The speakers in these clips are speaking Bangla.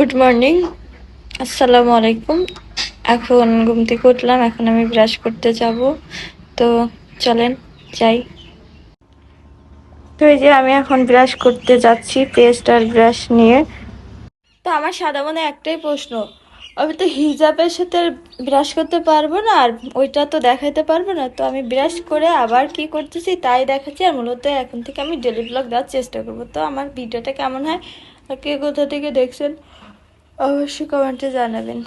গুড মর্নিং আসসালামু আলাইকুম এখন ঘুম থেকে উঠলাম, এখন আমি ব্রাশ করতে যাব। তো চলেন, যাই। তো এই যে আমি এখন ব্রাশ করতে যাচ্ছি, পেস্ট আর ব্রাশ নিয়ে। তো আমার সাদা মনে একটাই প্রশ্ন। আমি তো হিজাবের সাথে ব্রাশ করতে পারব না, আর ওইটা তো দেখাতে পারব না। তো আমি ব্রাশ করে আবার কি করতেছি তাই দেখাচ্ছি, আর মূলত এখন থেকে আমি ডেলি ব্লগ দেওয়ার চেষ্টা করব। তো আমার ভিডিওটা কেমন হয়, আর কে কোথা থেকে দেখছেন? অবশ্যই কমেন্টে জানাবেন।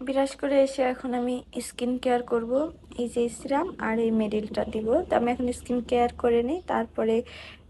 বিরাজ করে এসে এখন আমি স্কিন কেয়ার করব। এই যে সিরাম আর এই মেডেলটা দিব। তো আমি এখন স্কিন কেয়ার করে নিই। তারপরে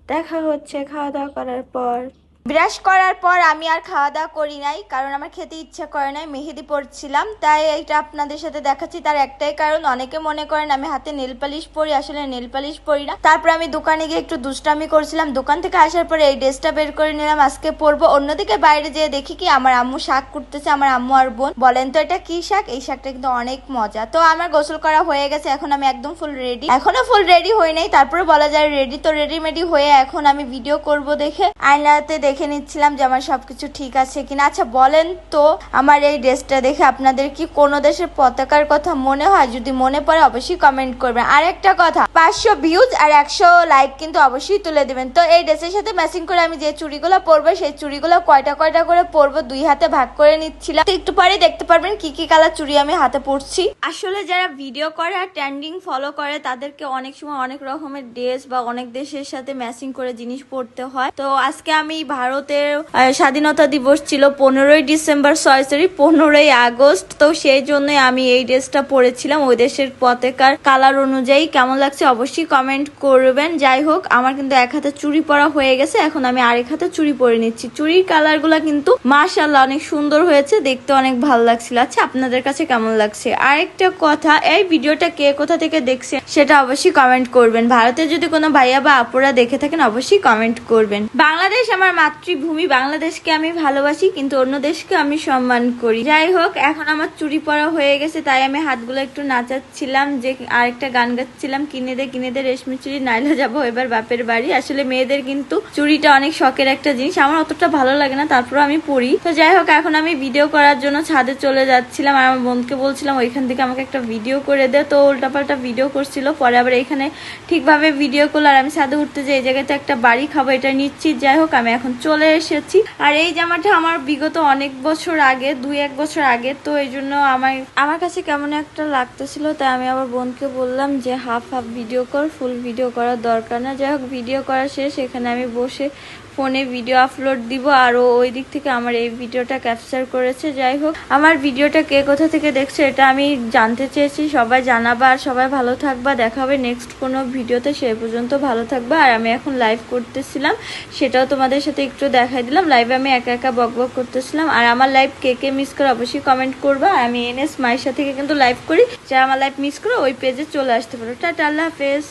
দেখা হচ্ছে, খাওয়া দাওয়া করার পর। ব্রাশ করার পর আমি আর খাওয়া দাওয়া করি নাই, কারণ আমার খেতে ইচ্ছা করে নাই, মেহেদি পড়ছিলাম তাই এটা আপনাদের সাথে দেখাচ্ছি, তার একটাই কারণ, অনেকে মনে করেন আমি হাতে নেল পালিশ পরি, আসলে নেল পালিশ পরি না। তারপর আমি দোকানে গিয়ে একটু দুষ্টামি করছিলাম, দোকান থেকে আসার পরে এই ড্রেসটা বের করে নিলাম, আজকে পরবো। অন্যদিকে বাইরে যেয়ে দেখি কি, আমার আম্মু শাক করতেছে আমার আম্মু আর বোন। বলেন তো এটা কি শাক? এই শাকটা কিন্তু অনেক মজা। তো আমার গোসল করা হয়ে গেছে, এখন আমি একদম ফুল রেডি এখনও ফুল রেডি হই নাই, তারপরে বলা যায় রেডি তো রেডিমেডি হয়ে এখন আমি ভিডিও করব দেখে। আয়নাতে দেখে নিচ্ছিলাম যে আমার সবকিছু ঠিক আছে কিনা। আচ্ছা বলেন তো আমার এই ড্রেসটা দেখে আপনাদের কি কোনো দেশের পতাকার কথা মনে হয়? যদি মনে পড়ে, অবশ্যই কমেন্ট করবেন। আর একটা কথা, পাঁচশো ভিউজ আর একশো লাইক কিন্তু অবশ্যই তুলে দিবেন। তো এই ড্রেসের সাথে ম্যাচিং করে আমি যে চুড়িগুলো পরবো, সেই চুড়িগুলো কয়টা কয়টা করে পরবো দুই হাতে ভাগ করে নিচ্ছিলাম। তো একটু পরে দেখতে পারবেন কি কি কালার চুড়ি আমি হাতে পরছি। আসলে যারা ভিডিও করে আর ট্রেন্ডিং ফলো করে, তাদেরকে অনেক সময় অনেক রকমের ড্রেস বা অনেক দেশের সাথে ম্যাচিং করে জিনিস পরতে হয়। তো আজকে আমি ভারতের স্বাধীনতা দিবস ছিল পনেরোই ডিসেম্বর, সরি সরি, পনেরোই আগস্ট। তো সেই জন্য আমি এই ড্রেসটা পরেছিলাম। ওই দেশের পতাকার কালার অনুযায়ী কেমন লাগছে অবশ্যই কমেন্ট করবেন। যাই হোক, আমার কিন্তু এক হাতে চুরি পরা হয়ে গেছে। এখন আমি আরেক হাতে চুরি পরে নিচ্ছি। চুড়ির কালারগুলো কিন্তু মাশাল্লাহ অনেক সুন্দর হয়েছে। দেখতে অনেক ভালো লাগছিল। আচ্ছা আপনাদের কাছে কেমন লাগছে? আরেকটা কথা, এই ভিডিওটা কে কোথা থেকে দেখছে সেটা অবশ্যই কমেন্ট করবেন। ভারতে যদি কোনো ভাইয়া বা আপুরা দেখে থাকেন, অবশ্যই কমেন্ট করবেন। বাংলাদেশ আমার মাতৃভূমি বাংলাদেশকে আমি ভালোবাসি, কিন্তু অন্য দেশকে আমি সম্মান করি। যাই হোক, এখন আমার চুরি পরা হয়ে গেছে, তাই আমি হাতগুলো একটু নাচাচ্ছিলাম, যে আরেকটা গান গাচ্ছিলাম কিনে দে কিনে দে রেশমি চুরি, নাইলা যাব এবার বাপের বাড়ি। আসলে মেয়েদের কিন্তু চুরিটা অনেক শখের একটা জিনিস, আমার অতটা ভালো লাগে না তারপর আমি পড়ি। তো যাই হোক, এখন আমি ভিডিও করার জন্য ছাদে চলে যাচ্ছিলাম, আর আমার বোনকে বলছিলাম, ওইখান থেকে আমাকে একটা ভিডিও করে দে। তো উল্টাপাল্টা ভিডিও করছিল, পরে আবার এখানে ঠিকভাবে ভিডিও করল, আর আমি ছাদে উঠতে যে এই জায়গাতে একটা বাড়ি খাব, এটা নিচ্ছি যাই হোক, আমি এখন চলে এসেছি। আর এই জামাটা আমার বিগত অনেক বছর আগে, দুই এক বছর আগে, তো এই জন্য আমার আমার কাছে কেমন একটা লাগতেছিল, তাই আমি আমার বোনকে বললাম যে হাফ হাফ ভিডিও কর ফুল ভিডিও করার দরকার না। যাই হোক ভিডিও করা শেষ, এখানে আমি বসে ফোনে ভিডিও আপলোড দিব, আর ওই দিক থেকে আমার এই ভিডিওটা ক্যাপচার করেছে। যাই হোক, আমার ভিডিওটা কে কোথা থেকে দেখছে এটা আমি জানতে চেয়েছি। সবাই জানাবা আর সবাই ভালো থাকবা। দেখা হবে নেক্সট কোনো ভিডিওতে সেই পর্যন্ত ভালো থাকবা। আর আমি এখন লাইভ করতেছিলাম, সেটাও তোমাদের সাথে একটু দেখাই দিলাম। লাইভে আমি একা একা বক বক করতেছিলাম। আর আমার লাইভ কে কে মিস করে অবশ্যই কমেন্ট করবা। আমি এনএস মাইশা থেকে কিন্তু লাইভ করি। যারা আমার লাইভ মিস করে, ওই পেজে চলে আসতে পারো। টাটা, আল্লাহ হাফেজ।